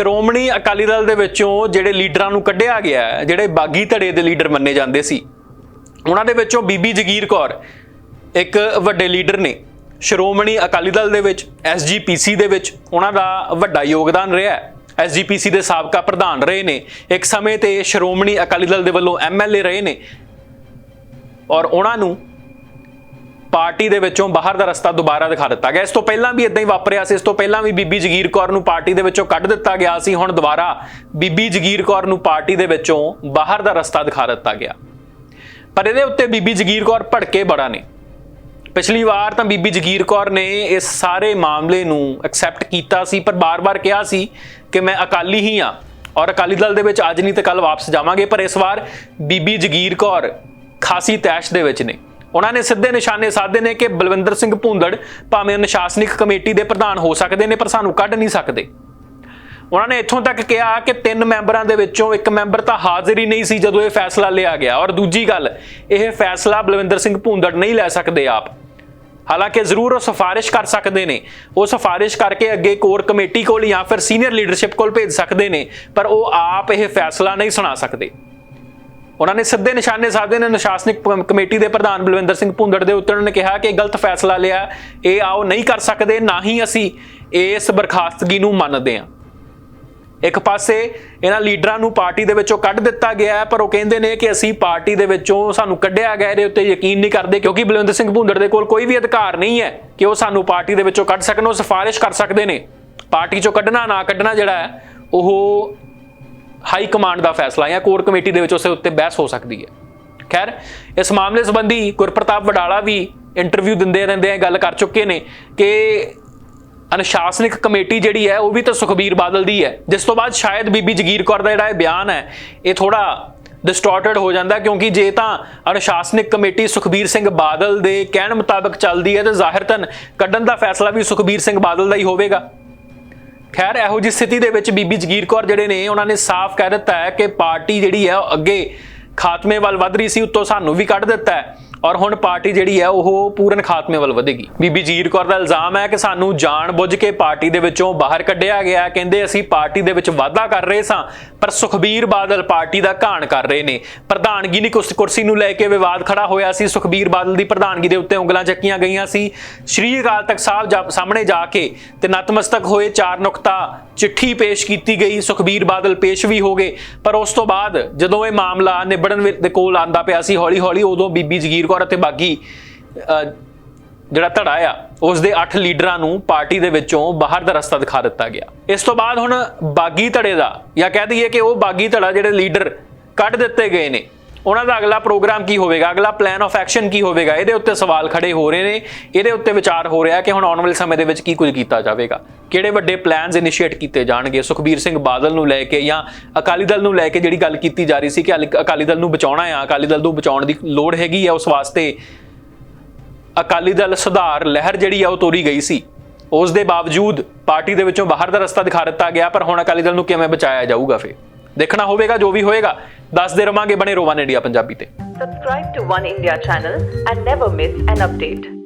ਸ਼੍ਰੋਮਣੀ ਅਕਾਲੀ ਦਲ ਦੇ ਵਿੱਚੋਂ ਜਿਹੜੇ ਲੀਡਰਾਂ ਨੂੰ ਕੱਢਿਆ ਗਿਆ ਜਿਹੜੇ ਬਾਗੀ ਧੜੇ ਦੇ ਲੀਡਰ ਮੰਨੇ ਜਾਂਦੇ ਸੀ, ਉਹਨਾਂ ਦੇ ਵਿੱਚੋਂ ਬੀਬੀ ਜਗੀਰ ਕੌਰ ਇੱਕ ਵੱਡੇ ਲੀਡਰ ਨੇ। ਸ਼੍ਰੋਮਣੀ ਅਕਾਲੀ ਦਲ ਦੇ ਵਿੱਚ ਐਸਜੀਪੀਸੀ ਦੇ ਵਿੱਚ ਉਹਨਾਂ ਦਾ ਵੱਡਾ ਯੋਗਦਾਨ ਰਿਹਾ ਹੈ। ਐਸਜੀਪੀਸੀ ਦੇ ਸਾਬਕਾ ਪ੍ਰਧਾਨ ਰਹੇ ਨੇ। ਇੱਕ ਸਮੇਂ ਤੇ ਸ਼੍ਰੋਮਣੀ ਅਕਾਲੀ ਦਲ ਦੇ ਵੱਲੋਂ ਐਮਐਲਏ ਰਹੇ ਨੇ। ਔਰ ਉਹਨਾਂ ਨੂੰ ਪਾਰਟੀ ਦੇ ਵਿੱਚੋਂ ਬਾਹਰ ਦਾ ਰਸਤਾ ਦੁਬਾਰਾ ਦਿਖਾ ਦਿੱਤਾ ਗਿਆ। ਇਸ ਤੋਂ ਪਹਿਲਾਂ ਵੀ ਇਦਾਂ ਹੀ ਵਾਪਰਿਆ ਸੀ, ਇਸ ਤੋਂ ਪਹਿਲਾਂ ਵੀ ਬੀਬੀ ਜਗੀਰ ਕੌਰ ਨੂੰ ਪਾਰਟੀ ਦੇ ਵਿੱਚੋਂ ਕੱਢ ਦਿੱਤਾ ਗਿਆ ਸੀ। ਹੁਣ ਦੁਬਾਰਾ ਬੀਬੀ ਜਗੀਰ ਕੌਰ ਨੂੰ ਪਾਰਟੀ ਦੇ ਵਿੱਚੋਂ ਬਾਹਰ ਦਾ ਰਸਤਾ ਦਿਖਾ ਦਿੱਤਾ ਗਿਆ। ਪਰ ਇਹਦੇ ਉੱਤੇ ਬੀਬੀ ਜਗੀਰ ਕੌਰ ਭੜਕੇ ਬੜਾ ਨੇ। ਪਿਛਲੀ ਵਾਰ ਤਾਂ ਬੀਬੀ ਜਗੀਰ ਕੌਰ ਨੇ ਇਸ ਸਾਰੇ ਮਾਮਲੇ ਨੂੰ ਐਕਸੈਪਟ ਕੀਤਾ ਸੀ, ਪਰ ਬਾਰ-ਬਾਰ ਕਿਹਾ ਸੀ ਕਿ ਮੈਂ ਅਕਾਲੀ ਹੀ ਆ ਔਰ ਅਕਾਲੀ ਦਲ ਦੇ ਵਿੱਚ ਅੱਜ ਨਹੀਂ ਤੇ ਕੱਲ ਵਾਪਸ ਜਾਵਾਂਗੇ। ਪਰ ਇਸ ਵਾਰ ਬੀਬੀ ਜਗੀਰ ਕੌਰ ਖਾਸੀ ਤੈਸ਼ ਦੇ ਵਿੱਚ ਨੇ। ਉਹਨਾਂ ਨੇ ਸਿੱਧੇ ਨਿਸ਼ਾਨੇ ਸਾਧੇ ਨੇ ਕਿ ਬਲਵਿੰਦਰ ਸਿੰਘ ਭੁੰਦੜ ਭਾਵੇਂ ਅਨੁਸ਼ਾਸਨਿਕ ਕਮੇਟੀ ਦੇ ਪ੍ਰਧਾਨ ਹੋ ਸਕਦੇ ਨੇ, ਪਰ ਸਾਨੂੰ ਕੱਢ ਨਹੀਂ ਸਕਦੇ। ਉਹਨਾਂ ਨੇ ਇੱਥੋਂ ਤੱਕ ਕਿਹਾ ਕਿ ਤਿੰਨ ਮੈਂਬਰਾਂ ਦੇ ਵਿੱਚੋਂ ਇੱਕ ਮੈਂਬਰ ਤਾਂ ਹਾਜ਼ਰ ਹੀ ਨਹੀਂ ਸੀ ਜਦੋਂ ਇਹ ਫੈਸਲਾ ਲਿਆ ਗਿਆ। ਔਰ ਦੂਜੀ ਗੱਲ, ਇਹ ਫੈਸਲਾ ਬਲਵਿੰਦਰ ਸਿੰਘ ਭੁੰਦੜ ਨਹੀਂ ਲੈ ਸਕਦੇ ਆਪ। ਹਾਲਾਂਕਿ ਜ਼ਰੂਰ ਉਹ ਸਿਫਾਰਿਸ਼ ਕਰ ਸਕਦੇ ਨੇ। ਉਹ ਸਿਫਾਰਿਸ਼ ਕਰਕੇ ਅੱਗੇ ਕੋਰ ਕਮੇਟੀ ਕੋਲ ਜਾਂ ਫਿਰ ਸੀਨੀਅਰ ਲੀਡਰਸ਼ਿਪ ਕੋਲ ਭੇਜ ਸਕਦੇ ਨੇ, ਪਰ ਉਹ ਆਪ ਇਹ ਫੈਸਲਾ ਨਹੀਂ ਸੁਣਾ ਸਕਦੇ। ਉਹਨਾਂ ਨੇ ਸਿੱਧੇ ਨਿਸ਼ਾਨੇ ਸਾਧੇ ਨੇ। ਅਨੁਸ਼ਾਸਨਿਕ ਕਮੇਟੀ ਦੇ ਪ੍ਰਧਾਨ ਬਲਵਿੰਦਰ ਸਿੰਘ ਭੁੰਦੜ ਦੇ ਉੱਤੇ ਉਹਨਾਂ ਨੇ ਕਿਹਾ ਕਿ ਗਲਤ ਫੈਸਲਾ ਲਿਆ। ਇਹ ਆਓ, ਨਹੀਂ ਕਰ ਸਕਦੇ, ਨਾ ਹੀ ਅਸੀਂ ਇਸ ਬਰਖਾਸਤਗੀ ਨੂੰ ਮੰਨਦੇ ਹਾਂ। ਇੱਕ ਪਾਸੇ ਇਹਨਾਂ ਲੀਡਰਾਂ ਨੂੰ ਪਾਰਟੀ ਦੇ ਵਿੱਚੋਂ ਕੱਢ ਦਿੱਤਾ ਗਿਆ ਹੈ, ਪਰ ਉਹ ਕਹਿੰਦੇ ਨੇ ਕਿ ਅਸੀਂ ਪਾਰਟੀ ਦੇ ਵਿੱਚੋਂ ਸਾਨੂੰ ਕੱਢਿਆ ਗਿਆ, ਇਹਦੇ ਉੱਤੇ ਯਕੀਨ ਨਹੀਂ ਕਰਦੇ, ਕਿਉਂਕਿ ਬਲਵਿੰਦਰ ਸਿੰਘ ਭੁੰਦੜ ਦੇ ਕੋਲ ਕੋਈ ਵੀ ਅਧਿਕਾਰ ਨਹੀਂ ਹੈ ਕਿ ਉਹ ਸਾਨੂੰ ਪਾਰਟੀ ਦੇ ਵਿੱਚੋਂ ਕੱਢ ਸਕਣ, ਉਹ ਸਿਫਾਰਿਸ਼ ਕਰ ਸਕਦੇ ਨੇ। ਪਾਰਟੀ ਚੋਂ ਕੱਢਣਾ, ਨਾ ਕੱਢਣਾ ਜਿਹੜਾ ਹੈ, ਉਹ ਹਾਈ ਕਮਾਂਡ ਦਾ ਫੈਸਲਾ ਜਾਂ ਕੋਰ ਕਮੇਟੀ ਦੇ ਵਿੱਚ ਉਸੇ ਉੱਤੇ ਬਹਿਸ ਹੋ ਸਕਦੀ ਹੈ। ਖੈਰ, ਇਸ ਮਾਮਲੇ ਸੰਬੰਧੀ ਗੁਰਪ੍ਰਤਾਪ ਵਡਾਲਾ ਵੀ ਇੰਟਰਵਿਊ ਦਿੰਦੇ ਰਹਿੰਦੇ ਆ, ਗੱਲ ਕਰ ਚੁੱਕੇ ਨੇ ਕਿ ਅਨੁਸ਼ਾਸਨਿਕ ਕਮੇਟੀ ਜਿਹੜੀ ਹੈ, ਉਹ ਵੀ ਤਾਂ ਸੁਖਬੀਰ ਬਾਦਲ ਦੀ ਹੈ। ਜਿਸ ਤੋਂ ਬਾਅਦ ਸ਼ਾਇਦ ਬੀਬੀ ਜਗੀਰ ਕੌਰ ਦਾ ਜਿਹੜਾ ਇਹ ਬਿਆਨ ਹੈ, ਇਹ ਥੋੜਾ ਡਿਸਟੋਰਟਡ ਹੋ ਜਾਂਦਾ ਕਿਉਂਕਿ ਜੇ ਤਾਂ ਅਨੁਸ਼ਾਸਨਿਕ ਕਮੇਟੀ ਸੁਖਬੀਰ ਸਿੰਘ ਬਾਦਲ ਦੇ ਕਹਿਣ ਮੁਤਾਬਕ ਚੱਲਦੀ ਹੈ, ਤੇ ਜ਼ਾਹਿਰਤਨ ਕੱਢਣ ਦਾ ਫੈਸਲਾ ਵੀ ਸੁਖਬੀਰ ਸਿੰਘ ਬਾਦਲ ਦਾ ਹੀ ਹੋਵੇਗਾ। ਖੈਰ, ਇਹੋ ਜਿਹੀ ਸਥਿਤੀ ਦੇ ਵਿੱਚ ਬੀਬੀ ਜਗੀਰ ਕੌਰ ਜਿਹੜੇ ਨੇ, ਉਹਨਾਂ ਨੇ ਸਾਫ਼ ਕਹਿ ਦਿੱਤਾ ਹੈ ਕਿ ਪਾਰਟੀ ਜਿਹੜੀ ਹੈ ਉਹ ਅੱਗੇ ਖਾਤਮੇ ਵੱਲ ਵੱਧ ਰਹੀ ਸੀ, ਉੱਤੋਂ ਸਾਨੂੰ ਵੀ ਕੱਢ ਦਿੱਤਾ ਹੈ। ਔਰ ਹੁਣ ਪਾਰਟੀ ਜਿਹੜੀ ਹੈ ਉਹ ਪੂਰਨ ਖਾਤਮੇ ਵੱਲ ਵਧੇਗੀ। ਬੀਬੀ ਜਗੀਰ ਕੌਰ ਦਾ ਇਲਜ਼ਾਮ ਹੈ ਕਿ ਸਾਨੂੰ ਜਾਣ ਬੁੱਝ ਕੇ ਪਾਰਟੀ ਦੇ ਵਿੱਚੋਂ ਬਾਹਰ ਕੱਢਿਆ ਗਿਆ ਕਹਿੰਦੇ ਅਸੀਂ ਪਾਰਟੀ ਦੇ ਵਿੱਚ ਵਾਅਦਾ ਕਰ ਰਹੇ ਸਾਂ, ਪਰ ਸੁਖਬੀਰ ਬਾਦਲ ਪਾਰਟੀ ਦਾ ਘਾਣ ਕਰ ਰਹੇ ਨੇ। ਪ੍ਰਧਾਨਗੀ ਦੀ ਕੁਰਸੀ ਨੂੰ ਲੈ ਕੇ ਵਿਵਾਦ ਖੜਾ ਹੋਇਆ ਸੀ। ਸੁਖਬੀਰ ਬਾਦਲ ਦੀ ਪ੍ਰਧਾਨਗੀ ਦੇ ਉੱਤੇ ਉਂਗਲਾਂ ਚੱਕੀਆਂ ਗਈਆਂ ਸੀ। ਸ਼੍ਰੀ ਅਕਾਲ ਤਖਤ ਸਾਹਿਬ ਜਾ- ਸਾਹਮਣੇ ਜਾ ਕੇ ਤੇ ਨਤਮਸਤਕ ਹੋਏ ਚਾਰ ਨੁਕਤਾ ਚਿੱਠੀ ਪੇਸ਼ ਕੀਤੀ ਗਈ। ਸੁਖਬੀਰ ਬਾਦਲ ਪੇਸ਼ ਵੀ ਹੋ ਗਏ। ਪਰ ਉਸ ਤੋਂ ਬਾਅਦ ਜਦੋਂ ਇਹ ਮਾਮਲਾ ਨਿਬੜਨ ਦੇ ਕੋਲ ਆਂਦਾ ਪਿਆ ਸੀ ਹੌਲੀ ਹੌਲੀ ਉਦੋਂ ਬੀਬੀ ਜਗੀਰ ਕੌਰ ਅਤੇ ਬਾਗੀ ਅਹ, ਜਿਹੜਾ ਧੜਾ ਆ ਉਸ ਦੇ 8 ਲੀਡਰਾਂ ਨੂੰ ਪਾਰਟੀ ਦੇ ਵਿੱਚੋਂ ਬਾਹਰ ਦਾ ਰਸਤਾ ਦਿਖਾ ਦਿੱਤਾ ਗਿਆ। ਇਸ ਤੋਂ ਬਾਅਦ ਹੁਣ ਬਾਗੀ ਧੜੇ ਦਾ ਜਾਂ ਕਹਿ ਦਈਏ ਕਿ ਉਹ ਬਾਗੀ ਧੜਾ ਜਿਹੜੇ ਲੀਡਰ ਕੱਢ ਦਿੱਤੇ ਗਏ ਨੇ ਉਹਨਾਂ ਦਾ ਅਗਲਾ ਪ੍ਰੋਗਰਾਮ ਕੀ ਹੋਵੇਗਾ? ਅਗਲਾ ਪਲਾਨ ਆਫ ਐਕਸ਼ਨ ਕੀ ਹੋਵੇਗਾ? ਇਹਦੇ ਉੱਤੇ ਸਵਾਲ ਖੜੇ ਹੋ ਰਹੇ ਨੇ। ਇਹਦੇ ਉੱਤੇ ਵਿਚਾਰ ਹੋ ਰਿਹਾ ਕਿ ਹੁਣ ਆਉਣ ਵਾਲੇ ਸਮੇਂ ਦੇ ਵਿੱਚ ਕੀ ਕੁਝ ਕੀਤਾ ਜਾਵੇਗਾ? ਕਿਹੜੇ ਵੱਡੇ ਪਲਾਨਸ ਇਨੀਸ਼ੀਏਟ ਕੀਤੇ ਜਾਣਗੇ? ਸੁਖਬੀਰ ਸਿੰਘ ਬਾਦਲ ਨੂੰ ਲੈ ਕੇ ਜਾਂ ਅਕਾਲੀ ਦਲ ਨੂੰ ਲੈ ਕੇ ਜਿਹੜੀ ਗੱਲ ਕੀਤੀ ਜਾ ਰਹੀ ਸੀ ਕਿ ਅਲ- ਅਕਾਲੀ ਦਲ ਨੂੰ ਬਚਾਉਣਾ ਆ, ਅਕਾਲੀ ਦਲ ਨੂੰ ਬਚਾਉਣ ਦੀ ਲੋੜ ਹੈਗੀ ਆ, ਉਸ ਵਾਸਤੇ ਅਕਾਲੀ ਦਲ ਸੁਧਾਰ ਲਹਿਰ ਜਿਹੜੀ ਆ ਉਹ ਤੋਰੀ ਗਈ ਸੀ। ਉਸ ਦੇ ਬਾਵਜੂਦ ਪਾਰਟੀ ਦੇ ਵਿੱਚੋਂ ਬਾਹਰ ਦਾ ਰਸਤਾ ਦਿਖਾ ਦਿੱਤਾ ਗਿਆ, ਪਰ ਹੁਣ ਅਕਾਲੀ ਦਲ ਨੂੰ ਕਿਵੇਂ ਬਚਾਇਆ ਜਾਊਗਾ ਫੇ ਦੇਖਣਾ ਹੋਵੇਗਾ ਜੋ ਵੀ ਹੋਏਗਾ ਦੱਸਦੇ ਰਵਾਂਗੇ ਬਣੇ ਰੋਵਨ ਇੰਡੀਆ ਪੰਜਾਬੀ ਤੇ subscribe to one India channel and never miss an update